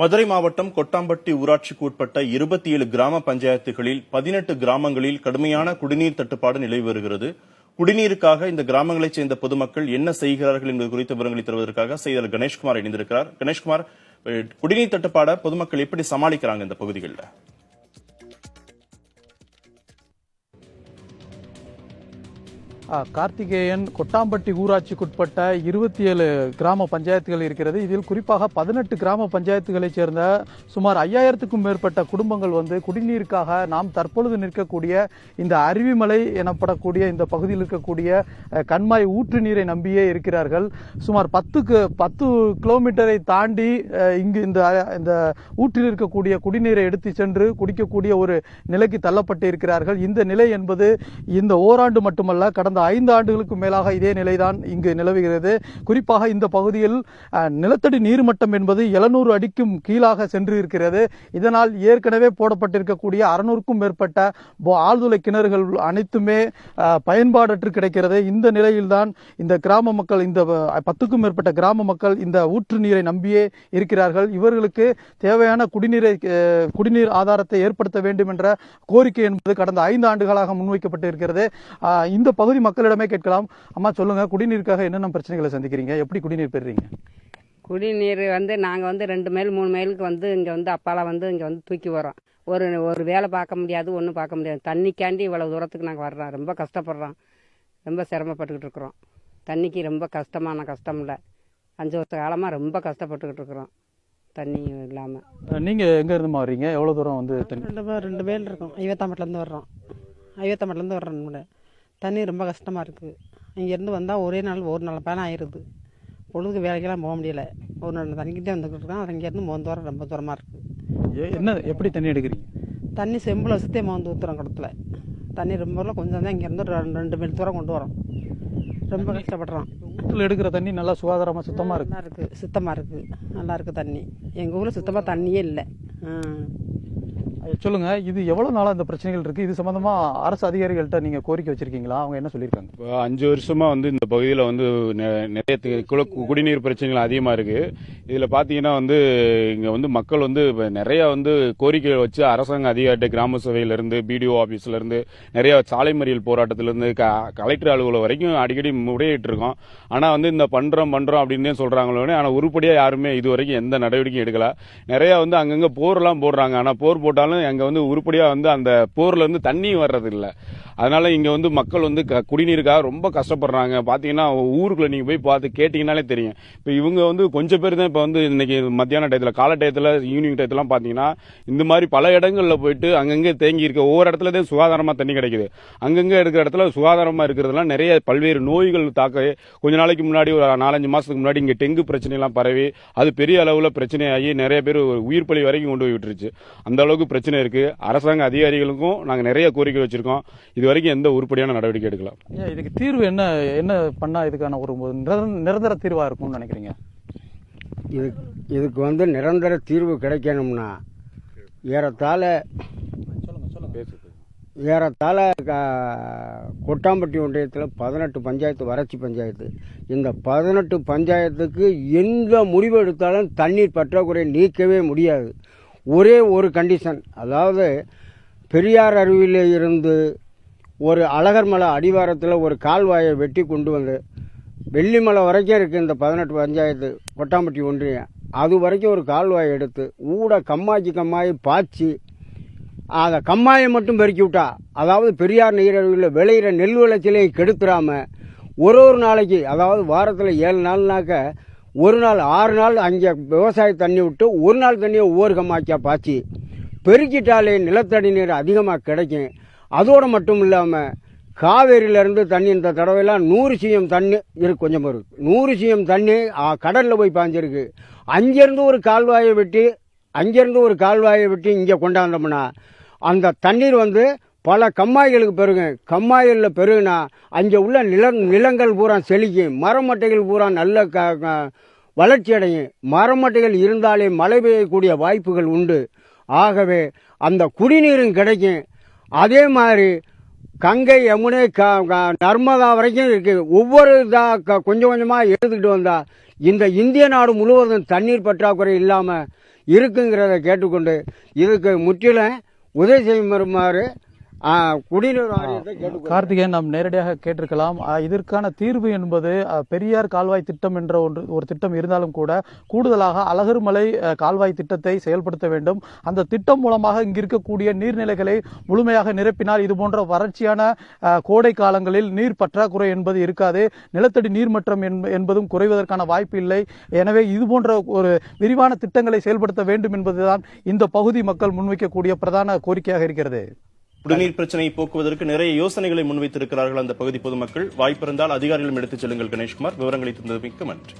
மதுரை மாவட்டம் கொட்டாம்பட்டி ஊராட்சிக்கு உட்பட்ட இருபத்தி ஏழு கிராம பஞ்சாயத்துகளில் பதினெட்டு கிராமங்களில் கடுமையான குடிநீர் தட்டுப்பாடு நிலவி வருகிறது. குடிநீருக்காக இந்த கிராமங்களைச் சேர்ந்த பொதுமக்கள் என்ன செய்கிறார்கள் என்பது குறித்த விவரங்களை தருவதற்காக செய்தியாளர் கணேஷ்குமார் இணைந்திருக்கிறார். கணேஷ்குமார் குடிநீர் தட்டுப்பாட பொதுமக்கள் எப்படி சமாளிக்கிறாங்க இந்த பகுதிகளில்? கார்த்திகேயன் கொட்டாம்பட்டி ஊராட்சிக்குட்பட்ட இருபத்தி ஏழு கிராம பஞ்சாயத்துகள் இருக்கிறது. இதில் குறிப்பாக பதினெட்டு கிராம பஞ்சாயத்துகளைச் சேர்ந்த சுமார் ஐயாயிரத்துக்கும் மேற்பட்ட குடும்பங்கள் வந்து குடிநீருக்காக நாம் தற்பொழுது நிற்கக்கூடிய இந்த அருவிமலை எனப்படக்கூடிய இந்த பகுதியில் இருக்கக்கூடிய கண்மாய் ஊற்று நீரை நம்பியே இருக்கிறார்கள். சுமார் பத்துக்கு பத்து கிலோமீட்டரை தாண்டி இங்கு இந்த இந்த ஊற்றில் இருக்கக்கூடிய குடிநீரை எடுத்து சென்று குடிக்கக்கூடிய ஒரு நிலைக்கு தள்ளப்பட்டு இருக்கிறார்கள் இந்த நிலை என்பது இந்த ஓராண்டு மட்டுமல்ல கடந்த ஐந்து ஆண்டுகளுக்கு மேலாக இதே நிலைதான் இங்கு நிலவுகிறது. குறிப்பாக இந்த பகுதியில் நிலத்தடி நீர்மட்டம் என்பது எழுநூறு அடிக்கும் கீழாக சென்று இருக்கிறது இதனால் ஏற்கனவே போடப்பட்டிருக்கக்கூடிய அறுநூறுக்கும் மேற்பட்ட ஆழ்துளை கிணறுகள் அனைத்துமே பயன்பாடற்று கிடைக்கிறது. இந்த நிலையில்தான் இந்த கிராம மக்கள் இந்த பத்துக்கும் மேற்பட்ட கிராம மக்கள் இந்த ஊற்று நீரை நம்பியே இருக்கிறார்கள். இவர்களுக்கு தேவையான குடிநீரை குடிநீர் ஆதாரத்தை ஏற்படுத்த வேண்டும் என்ற கோரிக்கை என்பது கடந்த ஐந்து ஆண்டுகளாக முன்வைக்கப்பட்டு இருக்கிறது இந்த பகுதி மக்களிடமே கேட்கலாம். அம்மா சொல்லுங்க. குடிநீருக்காக என்னென்ன பிரச்சனைகளை சந்திக்கிறீங்க? எப்படி குடிநீர் பெறுறீங்க? குடிநீர் வந்து நாங்கள் வந்து ரெண்டு மைல் மூணு மைலுக்கு வந்து இங்கே வந்து அப்பாலாம் வந்து இங்கே வந்து தூக்கி வரோம் ஒரு ஒரு வேலை பார்க்க முடியாது ஒன்றும் பார்க்க முடியாது. தண்ணிக்காண்டி இவ்வளோ தூரத்துக்கு நாங்கள் வர்றோம். ரொம்ப கஷ்டப்படுறோம். ரொம்ப சிரமப்பட்டுக்கிட்டு இருக்கிறோம். தண்ணிக்கு ரொம்ப கஷ்டமான கஷ்டம் இல்லை. அஞ்சு வருஷ காலமாக ரொம்ப கஷ்டப்பட்டுக்கிட்டு இருக்கிறோம். தண்ணி இல்லாமல் அஹ், நீங்க எங்க இருந்துமா வர்றீங்க எவ்வளவு தூரம் வந்து தண்ணி ரெண்டு பேர் ரெண்டு பேர் இருக்கோம். ஐவத்தாம்பட்டிலேருந்து வர்றோம். ஐவத்தாம்பட்டிலேருந்து வர்றோம் தண்ணி ரொம்ப கஷ்டமாக இருக்குது. இங்கேருந்து வந்தால் ஒரே நாள் ஒரு நாள் பயணம் ஆயிடுது பொழுதுக்கு வேலைக்கெல்லாம் போக முடியல. ஒரு நாள் தண்ணிக்கிட்டே வந்துக்கிட்டு இருக்கோம் அங்கேருந்து மோந்து தூரம் ரொம்ப தூரமாக இருக்குது என்ன எப்படி தண்ணி எடுக்கிறீங்க? தண்ணி செம்பில் வச்சுட்டே மோந்து ஊற்றுறோம் குடத்துல. தண்ணி ரொம்ப கொஞ்சம் தான் இங்கேருந்து ரெண்டு ரெண்டு மைல் தூரம் கொண்டு வரோம். ரொம்ப கஷ்டப்படுறோம் வீட்டில் எடுக்கிற தண்ணி நல்லா சுகாதாரமா சுத்தமா இருக்கு. நல்லா இருக்குது சுத்தமாக இருக்குது நல்லா இருக்குது தண்ணி. எங்கள் ஊரில் சுத்தமாக தண்ணியே இல்லை. சொல்லுங்க. இது எவ்வளவு நாளா இந்த பிரச்சனைகள் இருக்கு? இது சம்பந்தமா அரசு அதிகாரிகள்ட்ட நீங்க கோரிக்கை வச்சிருக்கீங்களா? அவங்க என்ன சொல்லியிருக்காங்க? இப்போ அஞ்சு வருஷமா வந்து இந்த பகுதியில் வந்து நெ- நிறைய குடிநீர் பிரச்சனைகள் அதிகமாக இருக்கு. இதில் பார்த்தீங்கன்னா வந்து இங்கே வந்து மக்கள் வந்து நிறைய வந்து கோரிக்கைகள் வச்சு அரசாங்க அதிகாரிட்ட கிராம சபையிலேருந்து பிடிஓ ஆஃபீஸ்லேருந்து நிறைய சாலை மறியல் போராட்டத்திலேருந்து க கலெக்டர் அலுவலகம் வரைக்கும் அடிக்கடி முறையிட்டு இருக்கோம் ஆனால் வந்து இந்த பண்றோம் பண்ணுறோம் அப்படின்னு சொல்கிறாங்களே ஆனா உருப்படியாக யாருமே இது வரைக்கும் எந்த நடவடிக்கையும் எடுக்கல. நிறைய வந்து அங்கங்கே போர்லாம் போடுறாங்க. ஆனால் போர் போட்டாலும் அங்கே வந்து உருப்படியாக வந்து அந்த போர்லேருந்து தண்ணி வர்றது இல்லை அதனால வந்து மக்கள் வந்து க- குடிநீருக்காக ரொம்ப கஷ்டப்படுறாங்க. பார்த்தீங்கன்னா ஊருக்குள்ளே நீங்கள் போய் பார்த்து கேட்டிங்கனாலே தெரியும். இப்போ இவங்க வந்து கொஞ்சம் பேர் தான் இப்போ வந்து இன்றைக்கி மத்தியான டயத்தில் கால டயத்தில் ஈவினிங் டயத்துலாம் பார்த்தீங்கன்னா இந்த மாதிரி பல இடங்களில் போயிட்டு அங்கங்கே தேங்கி இருக்க ஒவ்வொரு இடத்துல தான் சுகாதாரமாக தண்ணி கிடைக்குது. அங்கங்கே இருக்கிற இடத்துல சுகாதாரமாக இருக்கிறதுலாம் நிறைய பல்வேறு நோய்கள் தாக்க கொஞ்ச நாளைக்கு முன்னாடி ஒரு நாலஞ்சு மாதத்துக்கு முன்னாடி இங்கே டெங்கு பிரச்சனைலாம் பரவி அது பெரிய அளவில் பிரச்சனையாகி நிறைய பேர் உயிர் பலி வரைக்கும் கொண்டு போய் விட்டுருச்சு. அந்த அளவுக்கு பிரச்சனை இருக்கு. அரசாங்க அதிகாரிகளுக்கும் நாங்க நிறைய கோரிக்கை வச்சிருக்கோம். இது வரைக்கும் எந்த உருப்படியான நடவடிக்கை எடுக்கலாம் இதுக்கு தீர்வு என்ன என்ன பண்ணா இதுக்கான ஒரு நிரந்தர- நிரந்தர தீர்வா இருக்கும்னு நினைக்கிறீங்க? இது இதுக்கு வந்து நிரந்தர தீர்வு கிடைக்கணும்னா ஏறத்தாழ ஏறத்தாழ க- கொட்டாம்பட்டி ஒன்றியத்தில் பதினெட்டு பஞ்சாயத்து வறட்சி பஞ்சாயத்து. இந்த பதினெட்டு பஞ்சாயத்துக்கு எந்த முடிவு எடுத்தாலும் தண்ணீர் பற்றாக்குறை நீக்கவே முடியாது. ஒரே ஒரு கண்டிஷன் அதாவது பெரியார் அருவியில் இருந்து ஒரு அழகர்மலை அடிவாரத்தில் ஒரு கால்வாயை வெட்டி கொண்டு வந்து வெள்ளிமலை வரைக்கும் இருக்குது இந்த பதினெட்டு பஞ்சாயத்து கொட்டாம்பட்டி ஒன்றியம் அது வரைக்கும் ஒரு கால்வாயை எடுத்து ஊட கம்மாய்ச்சி கம்மாயி பாய்ச்சி அதை கம்மாயை மட்டும் பெருக்கி விட்டா அதாவது பெரியார் நீரழிவில் விளையிற நெல் விளைச்சலையும் கெடுத்துடாமல் ஒரு ஒரு நாளைக்கு அதாவது வாரத்தில் ஏழு நாள்னாக்க ஒரு நாள் ஆறு நாள் அங்கே விவசாய தண்ணி விட்டு ஒரு நாள் தண்ணியை ஒவ்வொரு கம்மாய்ச்சா பாய்ச்சி பெருக்கிட்டாலே நிலத்தடி நீர் அதிகமாக கிடைக்கும். அதோடு மட்டும் இல்லாமல் காவேரியிலேருந்து தண்ணி இந்த தடவையெல்லாம் நூறு சிஎம் தண்ணி இருக்கு கொஞ்சம் இருக்கு நூறு சிஎம் தண்ணி கடலில் போய் பாஞ்சிருக்கு. அங்கேருந்து ஒரு கால்வாயை வெட்டி அங்கேருந்து ஒரு கால்வாயை வெட்டி இங்கே கொண்டாந்தோம்னா அந்த தண்ணீர் வந்து பல கம்மாய்களுக்கு பெருகும் கம்மாய்களில் பெருகுனா அங்கே உள்ள நில நிலங்கள் பூரா செழிக்கும். மரமட்டைகள் பூரா நல்ல க வளர்ச்சி அடையும். மரமட்டைகள் இருந்தாலே மழை பெய்யக்கூடிய வாய்ப்புகள் உண்டு. ஆகவே அந்த குடிநீரும் கிடைக்கும். அதே மாதிரி கங்கை யமுனை க நர்மதா வரைக்கும் இருக்குது ஒவ்வொரு இதாக கொஞ்சம் கொஞ்சமாக எடுத்துக்கிட்டு வந்தால் இந்த இந்திய நாடு முழுவதும் தண்ணீர் பற்றாக்குறை இல்லாமல் இருக்குங்கிறத கேட்டுக்கொண்டு இதுக்கு முற்றிலும் உதவி செய்யும் கார்த்திகேயன் நாம் நேரடியாக கேட்டிருக்கலாம். இதற்கான தீர்வு என்பது பெரியார் கால்வாய் திட்டம் என்ற ஒன்று ஒரு திட்டம் இருந்தாலும் கூட கூடுதலாக அழகர்மலை கால்வாய் திட்டத்தை செயல்படுத்த வேண்டும். அந்த திட்டம் மூலமாக இங்கு இருக்கக்கூடிய நீர்நிலைகளை முழுமையாக நிரப்பினால் இது போன்ற வறட்சியான கோடை காலங்களில் நீர் பற்றாக்குறை என்பது இருக்காது. நிலத்தடி நீர்மட்டம் என்ப- என்பதும் குறைவதற்கான வாய்ப்பு இல்லை. எனவே இது போன்ற ஒரு விரிவான திட்டங்களை செயல்படுத்த வேண்டும் என்பதுதான் இந்த பகுதி மக்கள் முன்வைக்கக்கூடிய பிரதான கோரிக்கையாக இருக்கிறது. குடிநீர் பிரச்சனையை போக்குவதற்கு நிறைய யோசனைகளை முன்வைத்திருக்கிறார்கள் அந்த பகுதி பொதுமக்கள். வாய்ப்பிருந்தால் அதிகாரிகளும் எடுத்துச் செல்லுங்கள் கணேஷ்குமார். விவரங்களை தந்தமைக்கு நன்றி.